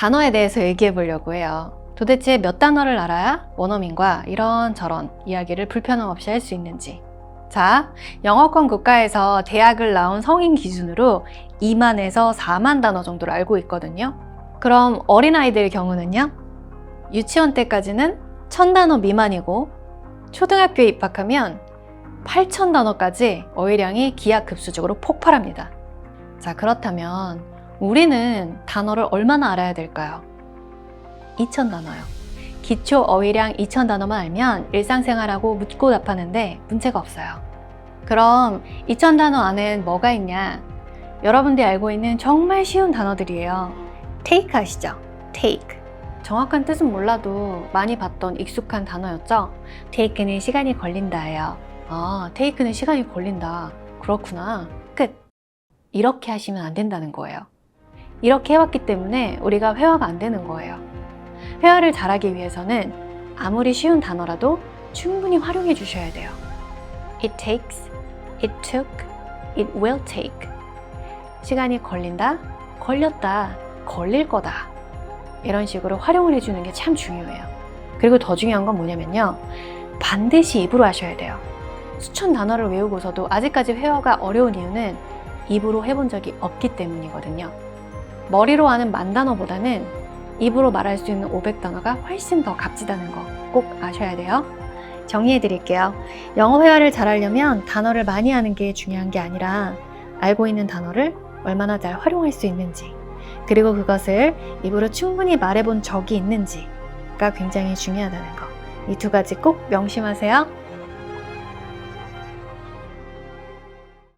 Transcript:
단어에 대해서 얘기해 보려고 해요. 도대체 몇 단어를 알아야 원어민과 이런저런 이야기를 불편함 없이 할 수 있는지. 자, 영어권 국가에서 대학을 나온 성인 기준으로 2만에서 4만 단어 정도를 알고 있거든요. 그럼 어린아이들 경우는요? 유치원 때까지는 1000단어 미만이고 초등학교에 입학하면 8000단어까지 어휘량이 기하급수적으로 폭발합니다. 자, 그렇다면 우리는 단어를 얼마나 알아야 될까요? 2000단어요. 기초 어휘량 2000단어만 알면 일상생활하고 묻고 답하는데 문제가 없어요. 그럼 2000단어 안엔 뭐가 있냐? 여러분들이 알고 있는 정말 쉬운 단어들이에요. take 아시죠? take. 정확한 뜻은 몰라도 많이 봤던 익숙한 단어였죠? take는 시간이 걸린다예요. 아, take는 시간이 걸린다. 그렇구나. 끝. 이렇게 하시면 안 된다는 거예요. 이렇게 해왔기 때문에 우리가 회화가 안 되는 거예요. 회화를 잘하기 위해서는 아무리 쉬운 단어라도 충분히 활용해 주셔야 돼요. It takes, it took, it will take. 시간이 걸린다, 걸렸다, 걸릴 거다. 이런 식으로 활용을 해주는 게 참 중요해요. 그리고 더 중요한 건 뭐냐면요. 반드시 입으로 하셔야 돼요. 수천 단어를 외우고서도 아직까지 회화가 어려운 이유는 입으로 해본 적이 없기 때문이거든요. 머리로 아는 만 단어보다는 입으로 말할 수 있는 500단어가 훨씬 더 값지다는 거 꼭 아셔야 돼요. 정리해 드릴게요. 영어 회화를 잘하려면 단어를 많이 하는 게 중요한 게 아니라 알고 있는 단어를 얼마나 잘 활용할 수 있는지 그리고 그것을 입으로 충분히 말해본 적이 있는지가 굉장히 중요하다는 거. 이 두 가지 꼭 명심하세요.